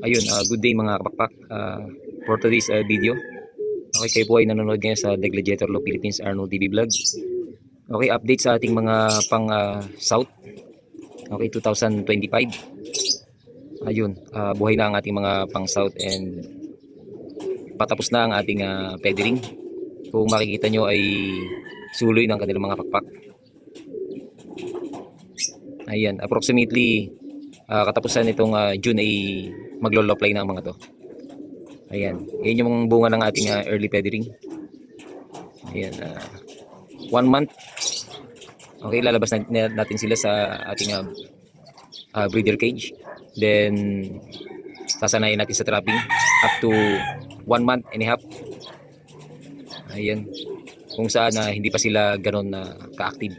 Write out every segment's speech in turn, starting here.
Ayun, ah, good day mga kapakpak. Ah, for today's ah, video, okay, kayo po ay nanonood ngayon sa The Gladiator Law Philippines Arnold TV Vlog. Okay, update sa ating mga pang ah, South. Okay, 2025. Ayun, ah, buhay na ang ating mga pang South and patapos na ang ating ah, pediring. Kung makikita nyo ay suloy ng kanilang mga pakpak. Ayan, approximately ah, katapusan nitong ah, June ay maglo-low-fly na ang mga to. Ayan, yan yung bunga ng ating ah, early pediring. Ayan, ah, one month. Okay, lalabas na, na- natin sila sa ating ah, ah, breeder cage. Then, sasanayin natin sa trapping up to one month and a half. Ayan, kung saan na hindi pa sila ganon na ka-active.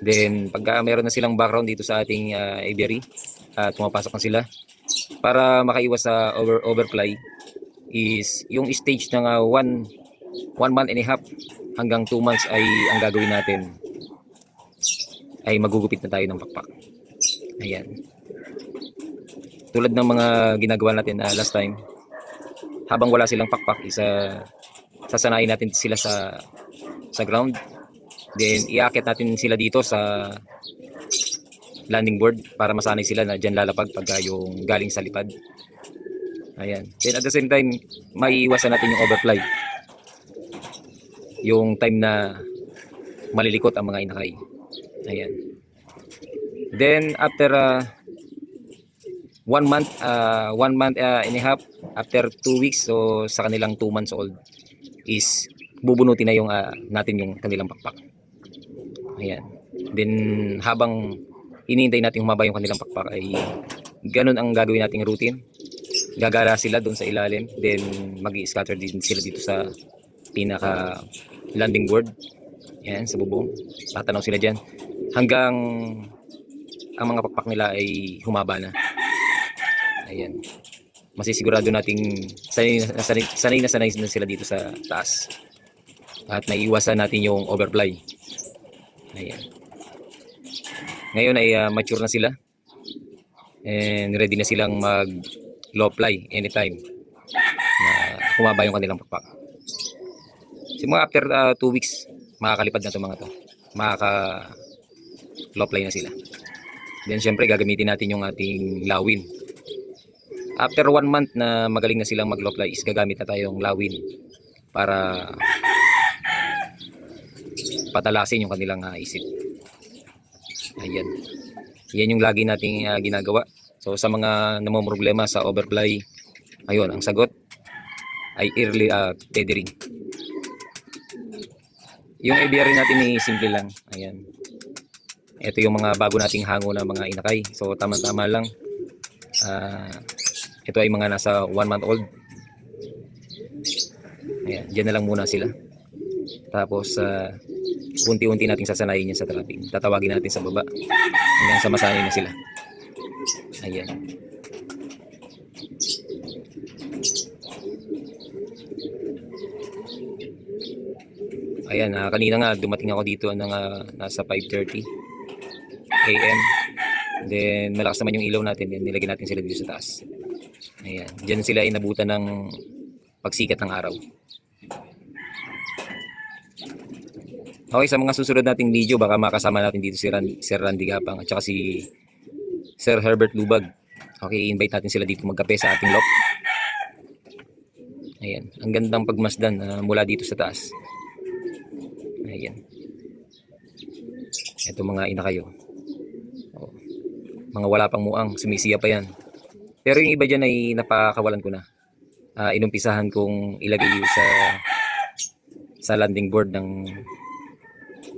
Then, pagka meron na silang background dito sa ating ah, aviary, at pumapasok na sila, para makaiwas sa over overfly is yung stage ng uh, one, one month and a half hanggang two months ay ang gagawin natin ay magugupit na tayo ng pakpak. Ayan. Tulad ng mga ginagawa natin uh, last time, habang wala silang pakpak, isa sasanayin natin sila sa sa ground. Then iaakit natin sila dito sa landing board para masanay sila na dyan lalapag pagka yung galing sa lipad. Ayan. Then at the same time, maiiwasan natin yung overfly. Yung time na malilikot ang mga inakay. Ayan. Then after uh, one month, uh, one month uh, and a half, after two weeks, so sa kanilang two months old, is bubunutin na yung uh, natin yung kanilang pakpak. Ayan. Then habang hinihintay natin humaba yung kanilang pakpak ay ganun ang gagawin nating routine. Gagara sila doon sa ilalim, then mag-scatter din sila dito sa pinaka landing board. Yan, sa bubong. Tatanaw sila dyan. Hanggang ang mga pakpak nila ay humaba na. Ayan. Masisigurado nating sanay na sanay, sanay na sanay na sila dito sa taas. At naiiwasan natin yung overfly. Ayan. Ngayon ay ah, mature na sila. And ready na silang mag low fly anytime na humaba yung kanilang pakpak. Simula after 2 weeks, makakalipad na itong mga to. Makaka low fly na sila. Then syempre gagamitin natin yung ating lawin. After 1 month na magaling na silang mag low fly is gagamit na tayong lawin para patalasin yung kanilang ah, isip. Ayan. Yan yung lagi nating ah, ginagawa. So sa mga namomroblema sa overfly, ayun, ang sagot ay early uh, tethering. Yung aviary natin ay simple lang. Ayan. Ito yung mga bago nating hango na mga inakay. So tama-tama lang. Ah, ito ay mga nasa 1 month old. Ayan, dyan na lang muna sila. Tapos ah, unti-unti nating sasanayin yan sa trapping. Tatawagin natin sa baba hanggang sa masanay na sila. Ayan. Ayan, ah, kanina nga dumating ako dito ng ah, nasa 5.30 AM. Then malakas naman yung ilaw natin. Then nilagyan natin sila dito sa taas. Ayan, dyan sila inabutan ng pagsikat ng araw. Okay, sa mga susunod nating video, baka makasama natin dito si Ran Sir Randy Gapang at saka si Sir Herbert Lubag. Okay, invite natin sila dito magkape sa ating loft. Ayan, ang gandang pagmasdan ah, mula dito sa taas. Ayan. Ito mga ina kayo. Oh, mga wala pang muang, sumisiya pa yan. Pero yung iba dyan ay napakawalan ko na. Ah, inumpisahan kong ilagay sa sa landing board ng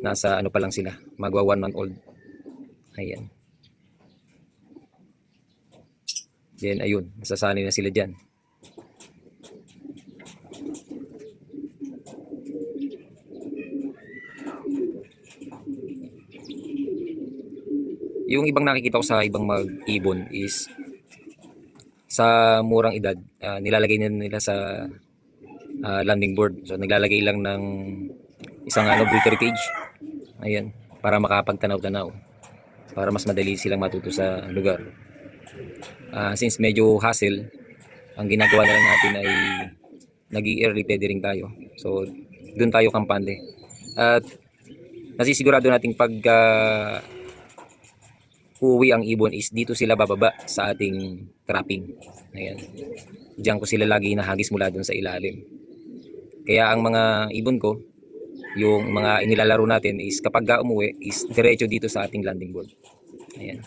nasa ano pa lang sila, magwa one month old. Ayan. Then ayun, nasasanay na sila dyan. Yung ibang nakikita ko sa ibang mag-ibon is sa murang edad, ah, nilalagay nila sa ah, landing board. So naglalagay lang ng isang ano breeder cage. Ayan, para makapagtanaw-tanaw. Para mas madali silang matuto sa lugar. Ah, since medyo hassle, Ang ginagawa na lang natin ay nag early feathering tayo. So, doon tayo kampante. At nasisigurado nating pag ah, uuwi ang ibon is dito sila bababa sa ating trapping. Ayan. Diyan ko sila lagi nahagis mula doon sa ilalim. Kaya ang mga ibon ko, yung mga inilalaro natin is kapag ka umuwi is diretso dito sa ating landing board. Ayan.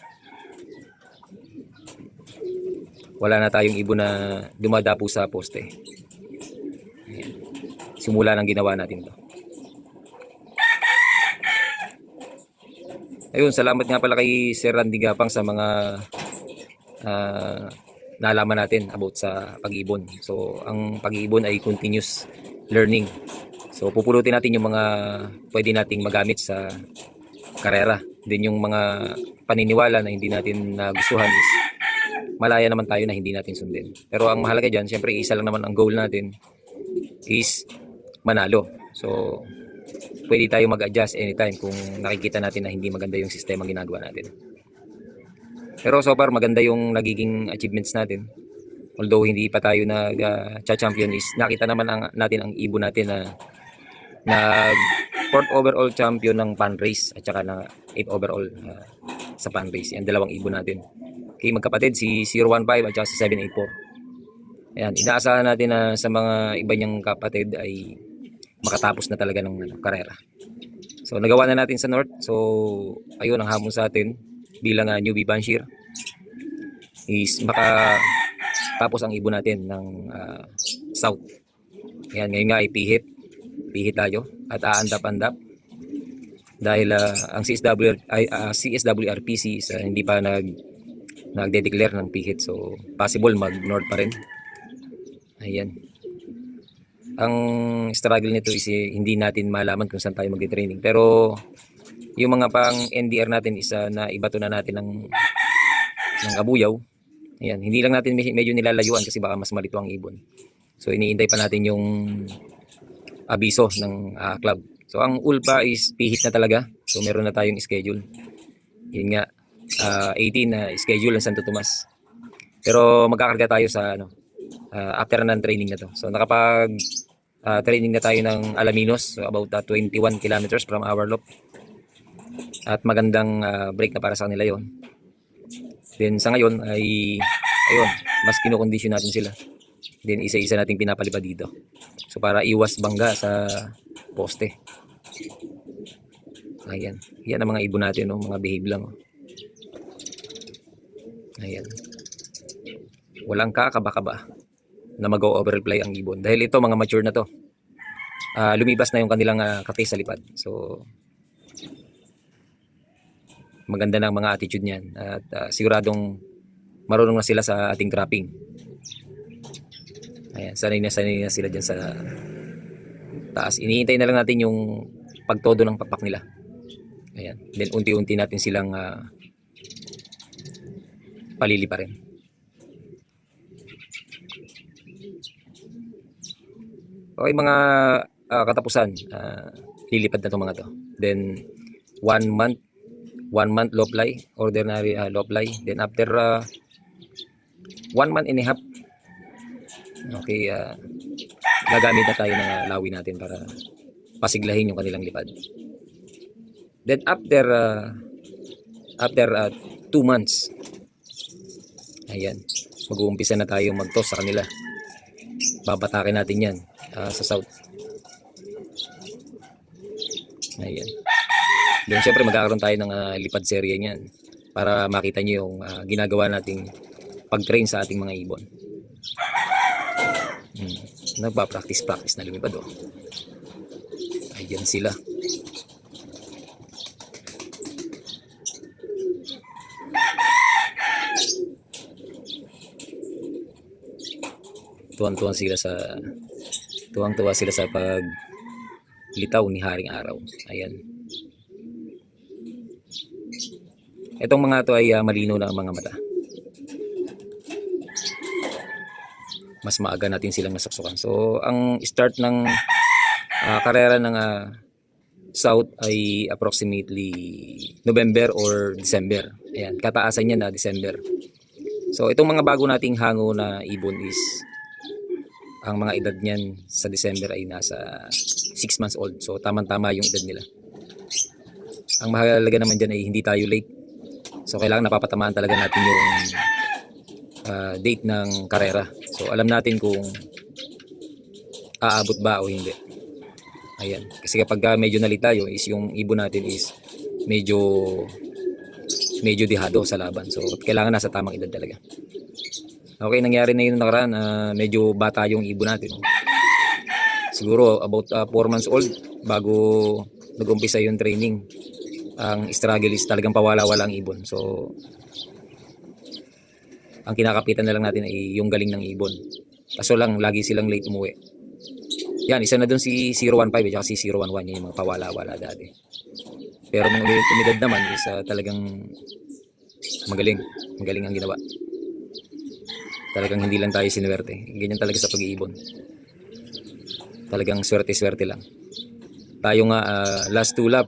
Wala na tayong ibon na dumadapo sa poste. Ayan. Simula nang ginawa natin to. Ayun, salamat nga pala kay Sir Randy Gapang sa mga ah, nalaman natin about sa pag-ibon. So, ang pag-ibon ay continuous learning. So, pupulutin natin yung mga pwede nating magamit sa karera. Then yung mga paniniwala na hindi natin nagustuhan is malaya naman tayo na hindi natin sundin. Pero ang mahalaga dyan, syempre isa lang naman ang goal natin is manalo. So, pwede tayo mag-adjust anytime kung nakikita natin na hindi maganda yung sistema ginagawa natin. Pero so far, maganda yung nagiging achievements natin. Although hindi pa tayo nag-champion is nakita naman ang, natin ang ibon natin na nag fourth overall champion ng pan race at saka na 8 overall ah, sa pan race. Yan dalawang ibon natin. Okay, magkapatid si 015 at saka si 784. Ayan, inaasahan natin na sa mga iba niyang kapatid ay makatapos na talaga ng karera. So nagawa na natin sa North. So ayun ang hamon sa atin bilang uh, newbie Banshir is maka tapos ang ibon natin ng ah, South. Ayan, ngayon nga ay pihit. Pihit tayo at aandap-andap dahil ah, ang CSW ay ah, CSWRPC is ah, hindi pa nag nagde-declare ng pihit so possible mag north pa rin. Ayan. Ang struggle nito is eh, hindi natin malaman kung saan tayo magte-training pero yung mga pang NDR natin isa na ibato na natin ng ng abuyaw. Ayan, hindi lang natin me- medyo nilalayuan kasi baka mas malito ang ibon. So iniintay pa natin yung abiso ng ah, club. So ang ulpa is pihit na talaga. So meron na tayong schedule. Yun nga, ah, 18 na schedule ng Santo Tomas. Pero magkakarga tayo sa ano, ah, after ng training na to. So nakapag ah, training na tayo ng Alaminos, so about ah, 21 kilometers from our loop. At magandang ah, break na para sa kanila yon. Then sa ngayon ay ayun, mas kinokondisyon natin sila. Then isa-isa nating pinapalipad dito. So para iwas bangga sa poste. Ayan. Yan ang mga ibon natin, no? mga behave lang. oh. Ayan. Walang kakaba-kaba na mag-overplay ang ibon. Dahil ito, mga mature na to. Ah, lumibas na yung kanilang uh, kape sa lipad. So, maganda na ang mga attitude niyan. At ah, siguradong marunong na sila sa ating trapping. Ayan, sanay na sanay na sila dyan sa taas. Iniintay na lang natin yung pagtodo ng papak nila. Ayan. Then unti-unti natin silang ah, palili pa rin. Okay mga ah, katapusan, ah, lilipad na itong mga to. Then one month, one month low ordinary uh, low. Then after ah, one month and a half, okay, ah, gagamit na tayo ng ah, lawi natin para pasiglahin yung kanilang lipad. Then after uh, after uh, two months, ayan, mag-uumpisa na tayo mag-toss sa kanila. Babatakin natin yan ah, sa south. Ayan. Then syempre magkakaroon tayo ng ah, lipad serye niyan para makita nyo yung ah, ginagawa nating pag-train sa ating mga ibon. Hmm. Nagpa-practice-practice na lumipad oh. Ayan sila. Tuwang-tuwang sila sa tuwang-tuwa sila sa pag litaw ni Haring Araw. Ayan. Itong mga to ay ah, malinaw na ang mga mata. Mas maaga natin silang nasaksukan. So, ang start ng ah, karera ng ah, South ay approximately November or December. Ayan, kataasan niya na December. So, itong mga bago nating hango na ibon is ang mga edad niyan sa December ay nasa 6 months old. So tamang-tama yung edad nila. Ang mahalaga naman dyan ay hindi tayo late. So kailangan napapatamaan talaga natin yung ah, date ng karera. So alam natin kung aabot ba o hindi. Ayan. Kasi kapag ah, medyo nalita tayo is yung ibon natin is medyo medyo dihado sa laban. So kailangan nasa tamang edad talaga. Okay, nangyari na yun nakaraan. ah, medyo bata yung ibon natin. Siguro about 4 months old bago nag-umpisa yung training. Ang struggle is talagang pawala-wala ang ibon. So ang kinakapitan na lang natin ay yung galing ng ibon. Kaso lang, lagi silang late umuwi. Yan, isa na doon si 015 at saka si 011. Yan yung mga pawala-wala dati. Pero nung ulit tumidad naman is ah, talagang magaling. Magaling ang ginawa. Talagang hindi lang tayo sinuwerte. Ganyan talaga sa pag-iibon. Talagang swerte-swerte lang. Tayo nga ah, last two lap,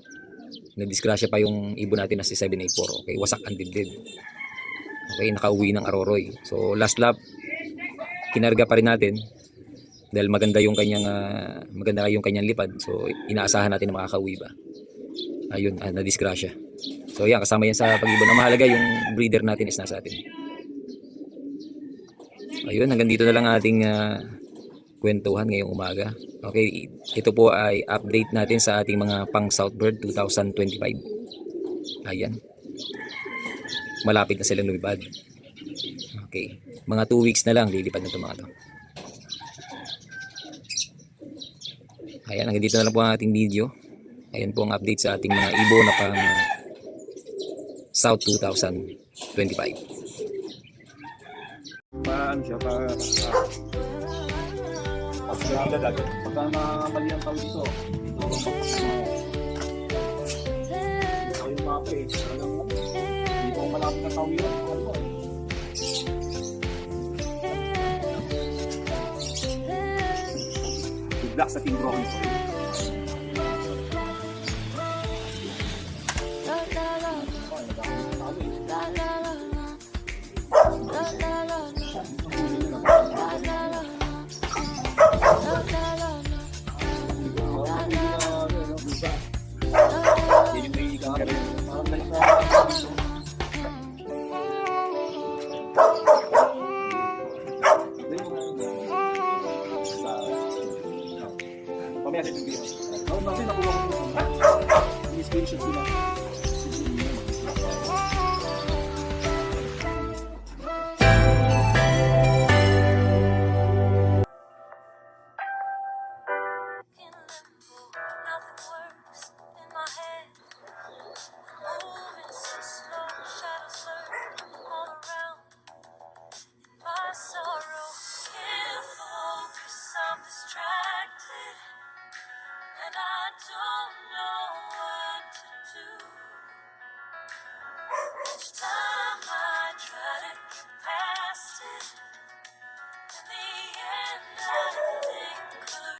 nadisgrasya pa yung ibon natin na si 784. Okay, wasak ang dibdib. Okay, nakauwi ng Aroroy. So last lap, kinarga pa rin natin dahil maganda yung kanyang ah, maganda yung kanyang lipad. So inaasahan natin na makakauwi ba. Ayun, ah, nadisgrasya. So yan, kasama yan sa pag-ibon. Ang mahalaga yung breeder natin is nasa atin. Ayun, hanggang dito na lang ating ah, kwentuhan ngayong umaga. Okay, ito po ay update natin sa ating mga pang Southbird 2025. Ayan. Malapit na silang lumipad. Okay. Mga 2 weeks na lang lilipad na itong mga to. Ayan, hanggang dito na lang po ang ating video. Ayan po ang update sa ating mga ibo na pang ah, South 2025. paano siya pa pag sila dagat pagka namali ang tao dito dito ito yung mapa eh talagang hindi ko malapit na yun. Ano ba Bigla sa Team Rowan Ko yung screenshot sila.